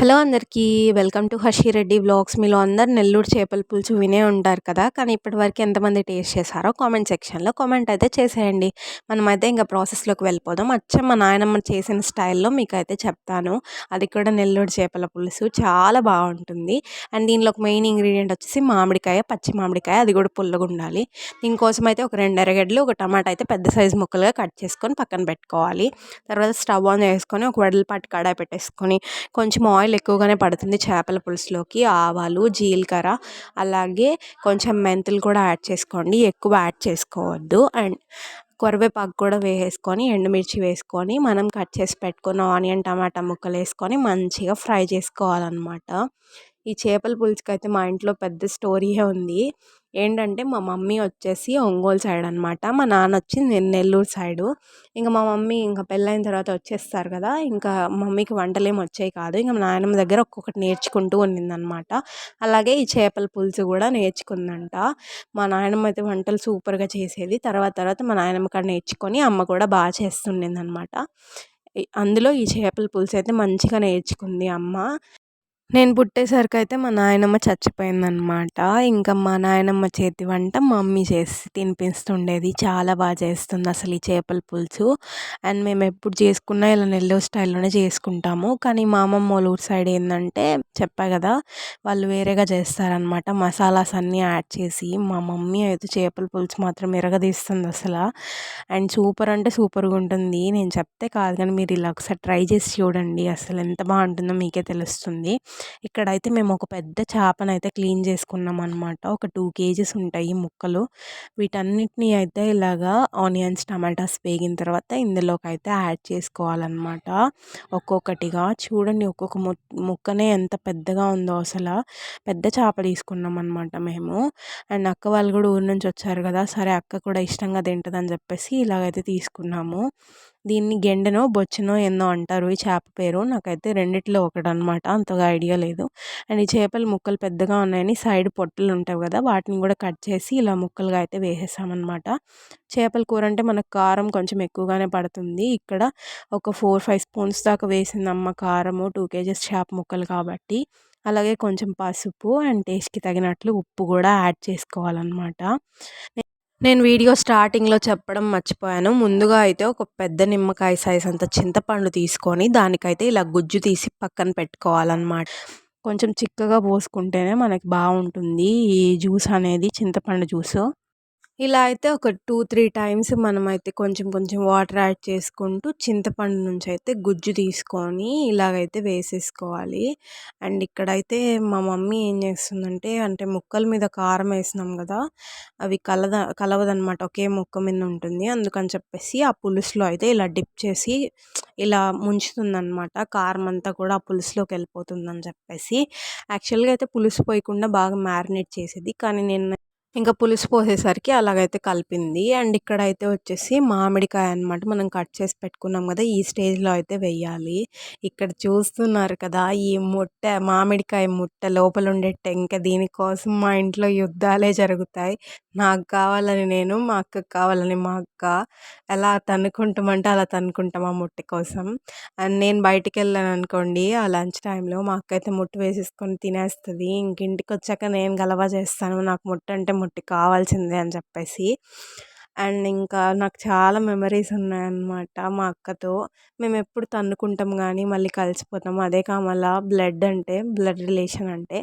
Hello అందరికీ welcome to హషిరెడ్డి blogs మీలో అందరు నెల్లూరు చేపల పులుసు వినే ఉంటారు కదా? కానీ ఇప్పటివరకు ఎంతమంది టేస్ట్ చేశారో కామెంట్ సెక్షన్లో కామెంట్ అయితే చేసేయండి. మనమైతే ఇంకా ప్రాసెస్లోకి వెళ్ళిపోదాం. అచ్చం మా నాయనమ్మ చేసిన స్టైల్లో మీకు అయితే చెప్తాను. అది కూడా నెల్లూరు చేపల పులుసు. చాలా బాగుంటుంది. అండ్ దీనిలో ఒక మెయిన్ ఇంగ్రీడియంట్ వచ్చేసి మామిడికాయ పచ్చి మామిడికాయ. అది కూడా పుల్లగా ఉండాలి. దీనికోసం అయితే ఒక రెండు ఎరగడ్లు ఒక టమాటా అయితే పెద్ద సైజు ముక్కలుగా కట్ చేసుకొని పక్కన పెట్టుకోవాలి. తర్వాత స్టవ్ ఆన్ చేసుకొని ఒక వెడల్పాటి కడాయి పెట్టేసుకొని కొంచెం ఆయిల్ ఎక్కువగానే పడుతుంది చేపల పులుసులోకి. ఆవాలు జీలకర్ర అలాగే కొంచెం మెంతులు కూడా యాడ్ చేసుకోండి. ఎక్కువ యాడ్ చేసుకోవద్దు. అండ్ కరివేపాకు కూడా వేసేసుకొని ఎండుమిర్చి వేసుకొని మనం కట్ చేసి పెట్టుకున్న ఆనియన్ టమాటా ముక్కలు వేసుకొని మంచిగా ఫ్రై చేసుకోవాలన్నమాట. ఈ చేపల పులుసుకి అయితే మా ఇంట్లో పెద్ద స్టోరీయే ఉంది. ఏంటంటే మా మమ్మీ వచ్చేసి ఒంగోలు సైడ్ అనమాట మా నాన్న వచ్చి నెల్లూరు సైడు. ఇంకా మా మమ్మీ ఇంకా పెళ్ళైన తర్వాత వచ్చేస్తారు కదా! ఇంకా మమ్మీకి వంటలేమి వచ్చాయి కాదు. ఇంకా మా నాయనమ్మ దగ్గర ఒక్కొక్కటి నేర్చుకుంటూ ఉన్నిందనమాట అలాగే ఈ చేపల పులుసు కూడా నేర్చుకుందంట. మా నాయనమ్మ అయితే వంటలు సూపర్గా చేసేది. తర్వాత తర్వాత మా నాయనమ్మ కాడ నేర్చుకొని అమ్మ కూడా బాగా చేస్తుండేది అనమాట అందులో ఈ చేపల పులుసు అయితే మంచిగా నేర్చుకుంది అమ్మ. నేను పుట్టేసరికి అయితే మా నాయనమ్మ చచ్చిపోయిందనమాట ఇంకా మా నాయనమ్మ చేతి వంట మమ్మీ చేసి తినిపిస్తుండేది. చాలా బాగా చేస్తుంది అసలు ఈ చేపల పులుసు. అండ్ మేము ఎప్పుడు చేసుకున్నా ఇలా నెల్లూరు స్టైల్లోనే చేసుకుంటాము. కానీ మా అమ్మమ్మ వాళ్ళ ఊరు సైడ్ ఏంటంటే చెప్పా కదా వాళ్ళు వేరేగా చేస్తారనమాట మసాలాస్ అన్నీ యాడ్ చేసి మా మమ్మీ అయితే చేపల పులుసు మాత్రం ఎరగదీస్తుంది అసలు. అండ్ సూపర్ అంటే సూపర్గా ఉంటుంది. నేను చెప్తే కాదు కానీ మీరు ఇలా ఒకసారి ట్రై చేసి చూడండి. అసలు ఎంత బాగుంటుందో మీకే తెలుస్తుంది. ఇక్కడైతే మేము ఒక పెద్ద చేపను అయితే క్లీన్ చేసుకున్నాం అనమాట ఒక టూ కేజీస్ ఉంటాయి ముక్కలు. వీటన్నిటిని అయితే ఇలాగా ఆనియన్స్ టమాటాస్ వేగిన తర్వాత ఇందులోకి అయితే యాడ్ చేసుకోవాలన్నమాట. ఒక్కొక్కటిగా చూడండి ఒక్కొక్క ముక్కనే ఎంత పెద్దగా ఉందో అసలు. పెద్ద చేప తీసుకున్నాం అనమాట మేము. అండ్ అక్క వాళ్ళు కూడా ఊరి నుంచి వచ్చారు కదా సరే అక్క కూడా ఇష్టంగా తింటుందని చెప్పేసి ఇలాగైతే తీసుకున్నాము. దీన్ని గెండెనో బొచ్చునో ఎన్నో అంటారు ఈ చేప పేరు. నాకైతే రెండిట్లో ఒకటి అనమాట అంతగా ఐడియా లేదు. అండ్ ఈ చేపలు ముక్కలు పెద్దగా ఉన్నాయని సైడ్ పొట్టలు ఉంటాయి కదా వాటిని కూడా కట్ చేసి ఇలా ముక్కలుగా అయితే వేసేసామన్నమాట. చేపల కూర అంటే మనకు కారం కొంచెం ఎక్కువగానే పడుతుంది. ఇక్కడ ఒక ఫోర్ ఫైవ్ స్పూన్స్ దాకా వేసిందమ్మ కారము టూ కేజీస్ చేప ముక్కలు కాబట్టి. అలాగే కొంచెం పసుపు అండ్ టేస్ట్కి తగినట్లు ఉప్పు కూడా యాడ్ చేసుకోవాలన్నమాట. నేను వీడియో స్టార్టింగ్లో చెప్పడం మర్చిపోయాను. ముందుగా అయితే ఒక పెద్ద నిమ్మకాయ సైజ్ అంత చింతపండు తీసుకొని దానికైతే ఇలా గుజ్జు తీసి పక్కన పెట్టుకోవాలన్నమాట. కొంచెం చిక్కగా పోసుకుంటేనే మనకి బాగుంటుంది ఈ జ్యూస్ అనేది చింతపండు జ్యూసు. ఇలా అయితే ఒక టూ త్రీ టైమ్స్ మనమైతే కొంచెం కొంచెం వాటర్ యాడ్ చేసుకుంటూ చింతపండు నుంచి అయితే గుజ్జు తీసుకొని ఇలాగైతే వేసేసుకోవాలి. అండ్ ఇక్కడైతే మా మమ్మీ ఏం చేస్తుందంటే అంటే ముక్కల మీద కారం వేసినాం కదా అవి కలద కలవదనమాట ఒకే ముక్క మీద ఉంటుంది. అందుకని చెప్పేసి ఆ పులుసులో అయితే ఇలా డిప్ చేసి ఇలా ముంచుతుందనమాట కారం అంతా కూడా ఆ పులుసులోకి వెళ్ళిపోతుందని చెప్పేసి. యాక్చువల్గా అయితే పులుసు పోయకుండా బాగా మ్యారినేట్ చేసేది కానీ నేను ఇంకా పులుసు పోసేసరికి అలాగైతే కలిపింది. అండ్ ఇక్కడ అయితే వచ్చేసి మామిడికాయ అనమాట మనం కట్ చేసి పెట్టుకున్నాం కదా ఈ స్టేజ్లో అయితే వెయ్యాలి ఇక్కడ చూస్తున్నారు కదా ఈ ముట్ట మామిడికాయ ముట్ట లోపల ఉండే టెంక దీనికోసం మా ఇంట్లో యుద్ధాలే జరుగుతాయి. నాకు కావాలని నేను మా అక్కకు కావాలని మా అక్క. ఎలా తన్నుకుంటామంటే అలా తన్నుకుంటాం ఆ ముట్ట కోసం. అండ్ నేను బయటికి వెళ్ళాను అనుకోండి ఆ లంచ్ టైంలో మా అక్క అయితే ముట్ట వేసేసుకొని తినేస్తుంది. ఇంకింటికి వచ్చాక నేను గలవా చేస్తాను. నాకు ముట్ట అంటే ముట్టి కావాల్సిందే అని చెప్పేసి. అండ్ ఇంకా నాకు చాలా మెమరీస్ ఉన్నాయన్నమాట మా అక్కతో. మేము ఎప్పుడు తన్నుకుంటాం కానీ మళ్ళీ కలిసిపోతాం. అదే కామల బ్లడ్ అంటే బ్లడ్ రిలేషన్ అంటే.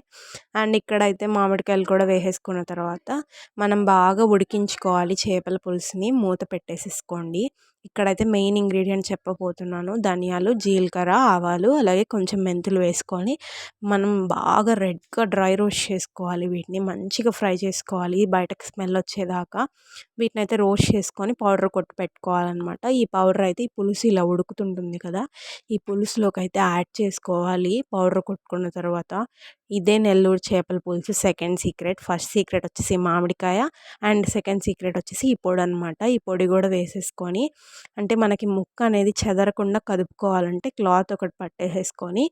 అండ్ ఇక్కడైతే మామిడికాయలు కూడా వేసేసుకున్న తర్వాత మనం బాగా ఉడికించుకోవాలి చేపల పులుసుని మూత పెట్టేసేసుకోండి. ఇక్కడైతే మెయిన్ ఇంగ్రీడియంట్ చెప్పబోతున్నాను. ధనియాలు జీలకర్ర ఆవాలు అలాగే కొంచెం మెంతులు వేసుకొని మనం బాగా రెడ్గా డ్రై రోస్ట్ చేసుకోవాలి వీటిని. మంచిగా ఫ్రై చేసుకోవాలి. బయటకు స్మెల్ వచ్చేదాకా వీటిని అయితే రోస్ట్ చేసుకొని పౌడర్ కొట్టి పెట్టుకోవాలన్నమాట. ఈ పౌడర్ అయితే ఈ పులుసు ఇలా ఉడుకుతుంటుంది కదా ఈ పులుసులోకి అయితే యాడ్ చేసుకోవాలి. పౌడర్ కొట్టుకున్న తర్వాత ఇదే నెల్లూరు చేపల పులుసు సెకండ్ సీక్రెట్. ఫస్ట్ సీక్రెట్ వచ్చేసి మామిడికాయ అండ్ సెకండ్ సీక్రెట్ వచ్చేసి ఈ పొడి అనమాట ఈ పొడి కూడా వేసేసుకొని అంటే మనకి ముక్క అనేది చెదరకుండా కదుపుకోవాలంటే క్లాత్ ఒకటి పట్టేసేసుకొని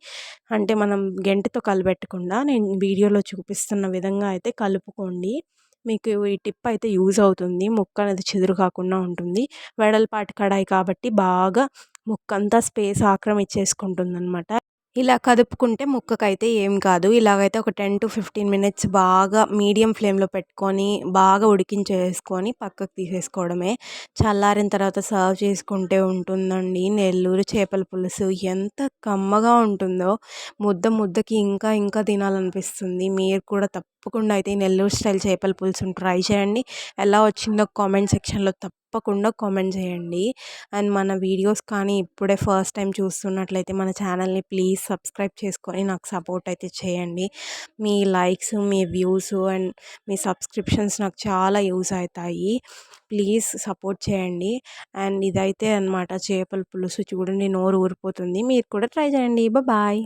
అంటే మనం గెంటితో కలిపెట్టకుండా నేను వీడియోలో చూపిస్తున్న విధంగా అయితే కలుపుకోండి. మీకు ఈ టిప్ అయితే యూజ్ అవుతుంది. ముక్క అనేది చెదురు కాకుండా ఉంటుంది. వెడల్పాటి కడాయి కాబట్టి బాగా ముక్క అంతా స్పేస్ ఆక్రమించేసుకుంటుంది అనమాట ఇలా కదుపుకుంటే ముక్కకైతే ఏం కాదు. ఇలాగైతే ఒక టెన్ టు ఫిఫ్టీన్ మినిట్స్ బాగా మీడియం ఫ్లేమ్లో పెట్టుకొని బాగా ఉడికించేసుకొని పక్కకు తీసేసుకోవడమే. చల్లారిన తర్వాత సర్వ్ చేసుకుంటే ఉంటుందండి. నెల్లూరు చేపల పులుసు ఎంత కమ్మగా ఉంటుందో. ముద్ద ముద్దకి ఇంకా ఇంకా తినాలనిపిస్తుంది. మీరు కూడా తప్పకుండా అయితే నెల్లూరు స్టైల్ చేపల పులుసుని ట్రై చేయండి. ఎలా వచ్చిందో కామెంట్ సెక్షన్లో తప్పకుండా కామెంట్ చేయండి. అండ్ మన వీడియోస్ కానీ ఇప్పుడే ఫస్ట్ టైం చూస్తున్నట్లయితే మన ఛానల్ని ప్లీజ్ సబ్స్క్రైబ్ చేసుకొని నాకు సపోర్ట్ అయితే చేయండి. మీ లైక్స్ మీ వ్యూస్ అండ్ మీ సబ్స్క్రిప్షన్స్ నాకు చాలా యూస్ అవుతాయి. ప్లీజ్ సపోర్ట్ చేయండి. అండ్ ఇదైతే అనమాట చేపల పులుసు చూడండి నోరు ఊరిపోతుంది. మీరు కూడా ట్రై చేయండి. బాయ్.